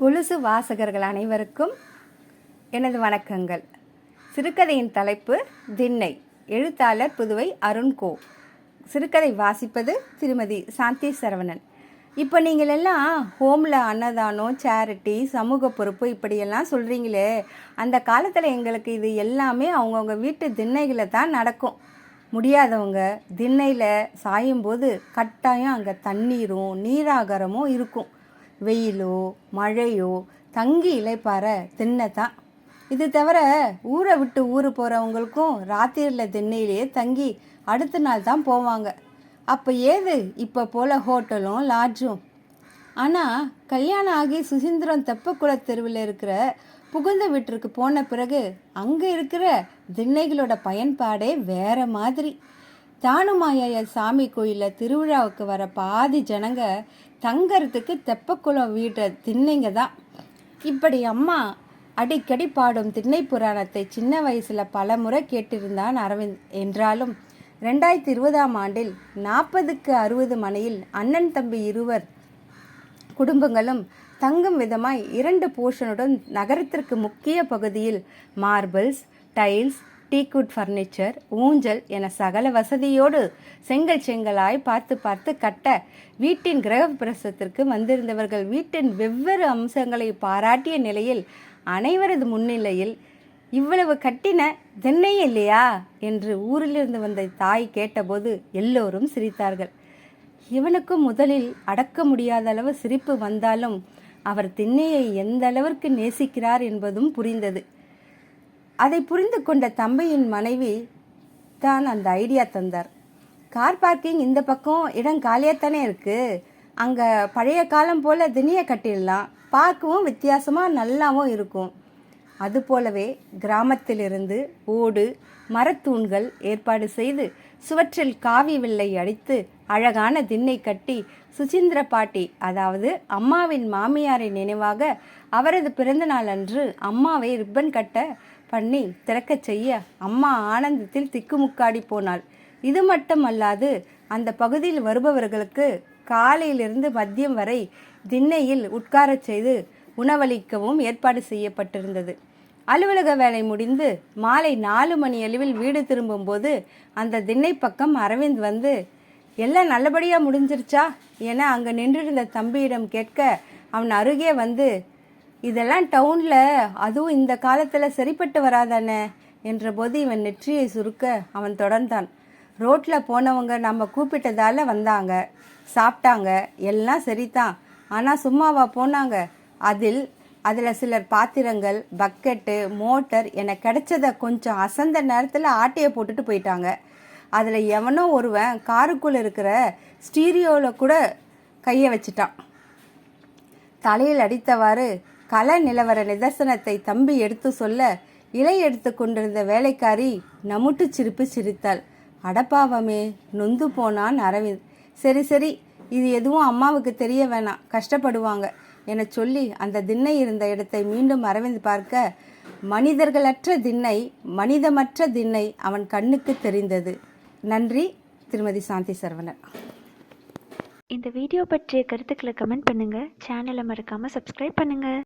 கொலுசு வாசகர்கள் அனைவருக்கும் எனது வணக்கங்கள். சிறுகதையின் தலைப்பு திண்ணை. எழுத்தாளர் புதுவை அருண்கோ சிறுகதை வாசிப்பது திருமதி சாந்தி சரவணன். இப்போ நீங்கள் எல்லாம் ஹோமில் அன்னதானம் சேரிட்டி சமூக பொறுப்பு இப்படியெல்லாம் சொல்கிறீங்களே அந்த காலத்தில் எங்களுக்கு இது எல்லாமே அவங்கவுங்க வீட்டு திண்ணைகளை தான் நடக்கும். முடியாதவங்க திண்ணையில் சாயும்போது கட்டாயம் அங்கே தண்ணீரும் நீராகாரமும் இருக்கும். வெயிலோ மழையோ தங்கி இலைப்பார திண்ணை தான் இது தவிர ஊரை விட்டு ஊர் போகிறவங்களுக்கும் ராத்திரியில் திண்ணையிலேயே தங்கி அடுத்த நாள் தான் போவாங்க. அப்போ ஏது இப்போ போல் ஹோட்டலும் லாட்ஜும்? ஆனால் கல்யாணம் ஆகி சுசீந்திரம் தெப்பக்குள தெருவில் இருக்கிற புகுந்த வீட்டிற்கு போன பிறகு அங்கே இருக்கிற திண்ணைகளோட பயன்பாடே வேற மாதிரி. தானுமாயா சாமி கோயிலில் திருவிழாவுக்கு வர பாதி ஜனங்க தங்கறதுக்கு தெப்பக்குளம் வீட்டை திண்ணைங்க தான். இப்படி அம்மா அடிக்கடி பாடும் திண்ணை புராணத்தை சின்ன வயசில் பல முறை கேட்டிருந்தான் அரவிந்த். என்றாலும் ரெண்டாயிரத்தி இருபதாம் ஆண்டில் நாற்பதுக்கு அறுபது மனையில் அண்ணன் தம்பி இருவர் குடும்பங்களும் தங்கும் விதமாய் இரண்டு போர்ஷனுடன் நகரத்திற்கு முக்கிய பகுதியில் மார்பிள்ஸ் டைல்ஸ் டீக்குட் ஃபர்னிச்சர் ஊஞ்சல் என சகல வசதியோடு செங்கல் செங்கலாய் பார்த்து பார்த்து கட்ட வீட்டின் கிரகப்பிரசத்திற்கு வந்திருந்தவர்கள் வீட்டின் வெவ்வேறு அம்சங்களை பாராட்டிய நிலையில் அனைவரது முன்னிலையில் இவ்வளவு கட்டின தென்னை இல்லையா? என்று ஊரிலிருந்து வந்த தாய் கேட்டபோது எல்லோரும் சிரித்தார்கள். இவனுக்கும் முதலில் அடக்க முடியாத அளவு சிரிப்பு வந்தாலும் அவர் திண்ணையை எந்த அளவிற்கு நேசிக்கிறார் என்பதும் புரிந்தது. அதை புரிந்து கொண்ட தம்பியின் மனைவி தான் அந்த ஐடியா தந்தார். கார் பார்க்கிங் இந்த பக்கம் இடம் காலியாகத்தானே இருக்குது அங்கே பழைய காலம் போல் தினியை கட்டிடலாம். பார்க்கவும் வித்தியாசமாக நல்லாவும் இருக்கும். அதுபோலவே கிராமத்திலிருந்து ஓடு மரத்தூண்கள் ஏற்பாடு செய்து சுவற்றில் காவி வில்லை அடித்து அழகான திண்ணை கட்டி சுசீந்திர பாட்டி அதாவது அம்மாவின் மாமியாரின் நினைவாக அவரது பிறந்தநாள் அன்று அம்மாவை ரிப்பன் கட்ட பண்ணி திறக்கச் செய்ய அம்மா ஆனந்தத்தில் திக்குமுக்காடி போனாள். இது மட்டுமல்லாது அந்த பகுதியில் வருபவர்களுக்கு காலையிலிருந்து மதியம் வரை திண்ணையில் உட்காரச் செய்து உணவளிக்கவும் ஏற்பாடு செய்யப்பட்டிருந்தது. அலுவலக வேலை முடிந்து மாலை நாலு மணி அளவில் வீடு திரும்பும்போது அந்த திண்ணை பக்கம் அரவிந்த் வந்து எல்லாம் நல்லபடியாக முடிஞ்சிருச்சா? என அங்கே நின்றிருந்த தம்பியிடம் கேட்க அவன் அருகே வந்து இதெல்லாம் டவுனில் அதுவும் இந்த காலத்தில் சரிப்பட்டு வராதானே? என்றபோது இவன் நெற்றியை சுருக்க அவன் தொடர்ந்தான். ரோட்டில் போனவங்க நம்ம கூப்பிட்டதால் வந்தாங்க. சாப்பிட்டாங்க. எல்லாம் சரிதான். ஆனால் சும்மாவா போனாங்க. அதில் அதில் சிலர் பாத்திரங்கள் பக்கெட்டு மோட்டர் என கிடைச்சதை கொஞ்சம் அசந்த நேரத்தில் ஆட்டையை போட்டுட்டு போயிட்டாங்க. அதில் எவனோ ஒருவன் காருக்குள்ளே இருக்கிற ஸ்டீரியோவில் கூட கையை வச்சிட்டான். தலையில் அடித்தவாறு கல நிலவர நிதர்சனத்தை தம்பி எடுத்து சொல்ல இலை எடுத்து கொண்டிருந்த வேலைக்காரி நமுட்டு சிரிப்பு சிரித்தாள். அடப்பாவமே நொந்து போனான் அரவிந்த். சரி சரி இது எதுவும் அம்மாவுக்கு தெரிய வேணாம் கஷ்டப்படுவாங்க என சொல்லி அந்த திண்ணை இருந்த இடத்தை மீண்டும் அரவிந்த் பார்க்க மனிதர்களற்ற திண்ணை மனிதமற்ற திண்ணை அவன் கண்ணுக்கு தெரிந்தது. நன்றி திருமதி சாந்தி சரவணன். இந்த வீடியோ பற்றிய கருத்துக்களை கமெண்ட் பண்ணுங்கள் சேனலை மறக்காமல் சப்ஸ்கிரைப் பண்ணுங்கள்